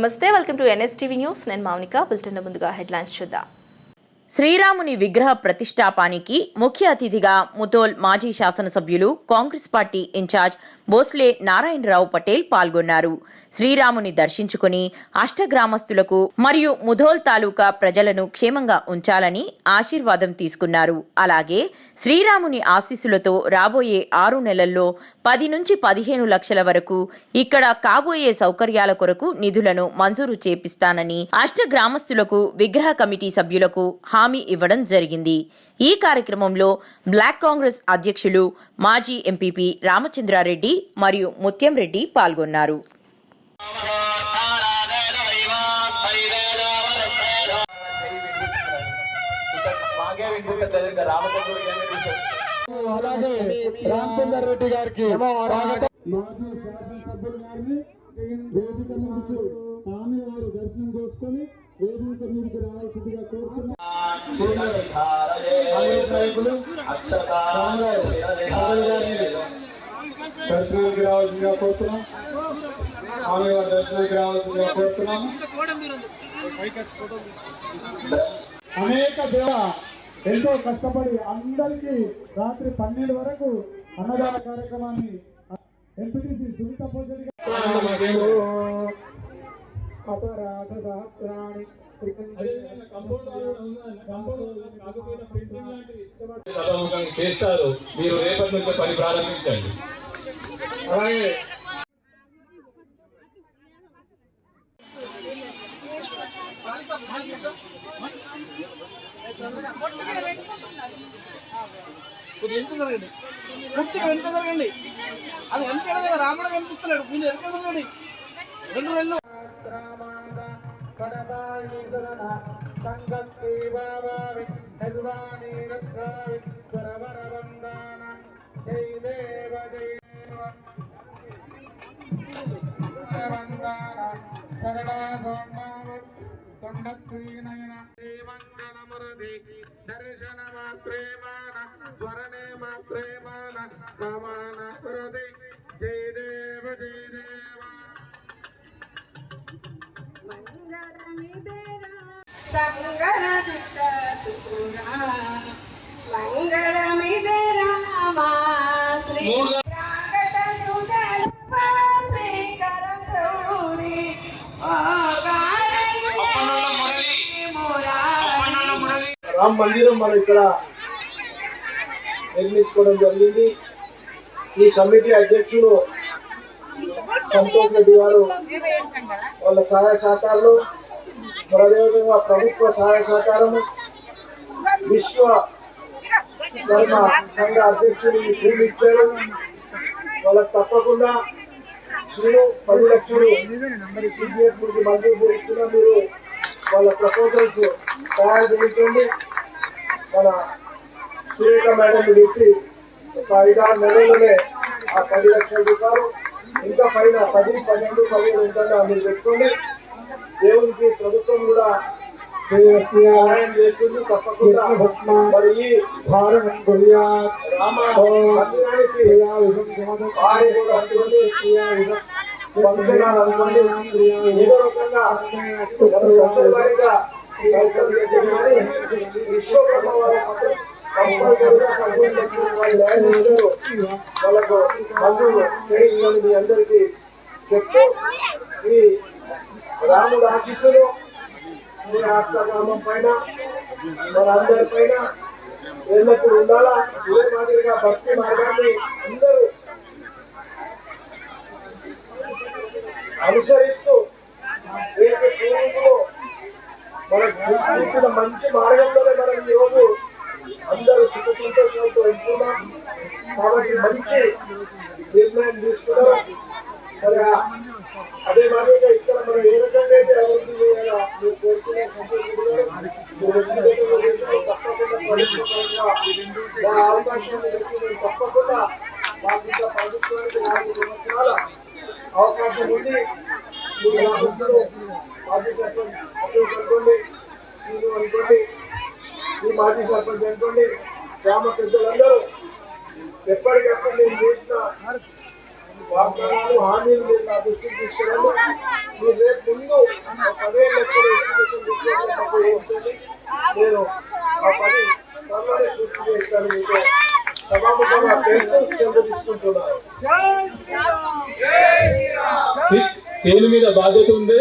నమస్తే welcome to NSTV news. నేను Mounika bulletin ముందుగా హెడ్లైన్స్ చూద్దాం. శ్రీరాముని విగ్రహ ప్రతిష్టాపానికి ముఖ్య అతిథిగా ముతోల్ మాజీ శాసనసభ్యులు Congress party incharge Bhosle Narayanrao Patel పాల్గొన్నారు. శ్రీరాముని దర్శించుకుని అష్టగ్రామస్తులకు మరియు ముధోల్ తాలూకా ప్రజలను క్షేమంగా ఉంచాలని ఆశీర్వాదం తీసుకున్నారు. అలాగే శ్రీరాముని ఆశీస్సులతో రాబోయే ఆరు నెలల్లో పది నుంచి పదిహేను లక్షల వరకు ఇక్కడ కాబోయే సౌకర్యాల కొరకు నిధులను మంజూరు చేపిస్తానని అష్టగ్రామస్తులకు విగ్రహ కమిటీ సభ్యులకు హామీ ఇవ్వడం జరిగింది. ఈ కార్యక్రమంలో బ్లాక్ కాంగ్రెస్ అధ్యక్షులు మాజీ ఎంపీపీ రామచంద్రారెడ్డి మరియు ముత్యం రెడ్డి పాల్గొన్నారు. అలాగే రామచందర్ రెడ్డి గారికి స్వాగతం. మాజీ శాసనసభ్యులు గారిని వేదిక నుంచి స్వామి వారు దర్శనం చేసుకొని వేదిక మీదకి రావాల్సిందిగా దర్శనానికి రావాల్సిందిగా కోరుతున్నాం స్వామి వారి దర్శనానికి రావాల్సిందిగా కోరుతున్నాం అనేక దేవ ఎంతో కష్టపడి అందరికీ రాత్రి పన్నెండు వరకు అన్నదాన కార్యక్రమాన్ని ఎంపీటీసీ సునీత పూజరి అపరాధ సహస్రాన్ని సదముఖం చేస్తారు. మీరు రేపటి నుంచి పని ప్రారంభించండి. అలాగే. వెనుక జరగండి. పూర్తిగా వెనుక జరగండి. అది రాముడు కనిపిస్తలేడు మీరు వెనుక జరగండి. రెండు రెండు. சரண சங்கத்தை பாபாவை கல்வானீரக்காவை துறவர வந்தான ஜெய் தேவ ஜெய் வந்தான சரணாகோண்டாவை தொண்டத்ரீணயன தேவங்கணமுருதி பவான குருதே సంగర దుఃఖ మంగళమిదే రామా శ్రీ ప్రాగట సుదల శ్రీకర సౌరి రామ్ మందిరం మనం ఇక్కడ నిర్మించుకోవడం జరిగింది. ఈ కమిటీ అధ్యక్షుడు సంతోష్ రెడ్డి గారు వాళ్ళ సహాయ సహకారాలు మరి అదేవిధంగా ప్రభుత్వ సహాయ సహకారము విశ్వ ధర్మ సంఘ అధ్యక్షుడు ఈ భూమి ఇచ్చారు తప్పకుండా మీరు పది లక్షలు సిబిఎస్కి మంజూరు చేస్తున్నా మీరు వాళ్ళ ప్రపోజల్స్ తయారు చేయించండి. మన సురేఖ మేడం చెప్పి ఒక ఐదారు నెలల్లోనే ఆ పది లక్షల రూపాయలు ఇంకా పైన పది పన్నెండు పదిహేను ఉంటుందా మీరు పెట్టుకోండి. దేవునికి ప్రభుత్వం కూడా సహాయం చేస్తుంది తప్పకుండా మరి ఈ ఏదో రకంగా. వాళ్ళకు అందరికీ చెప్తూ ఈ రాముడు ఆశిస్తులు మీ రాష్ట్ర పైన మనందరి పైన ఎల్లప్పుడు ఉండాలా? ఇదే మాదిరిగా భక్తి మార్గాన్ని అందరూ అనుసరిస్తూ రేపు పూర్వీకులు మనకు మంచి మార్గంలోనే మనం ఈరోజు అందరూ సుఖ సంతోషాలతో వెళ్తున్నాం కాబట్టి మంచి నిర్ణయం తీసుకున్నాం మరి ఆ- అదే మాదిరిగా ఇక్కడ మనం ఏ రకంగా అయితే అభివృద్ధి చేయాలో మీరు కోరుకునే సంతోషంగా మీరు వ్యక్తిగతంగా చేస్తే తప్పకుండా నేను తప్పకుండా మాకు ఇంకా ప్రభుత్వానికి నాలుగు సంవత్సరాల అవకాశం ఉంది మీరు నా మాజీ సర్పంచ్ అనుకోండి మీరు అనుకోండి ఈ మాజీ సర్పంచ్ అనుకోండి గ్రామ పెద్దలందరూ ఎప్పటికప్పుడు నేను చేసిన వాగ్దానాలు హామీలు మీరు నా దృష్టికి తీసుకురండి. మీరు రేపు ముందు ఒక పదివేల లక్షల ఎస్టిమేషన్ తీసుకొని మాకు వస్తుంది నేను ఆ పని త్వరలోనే పూర్తి చేస్తాను మీకు సభాముఖంగా పేరు సెలవు చేను మీద బాధ్యత ఉంది.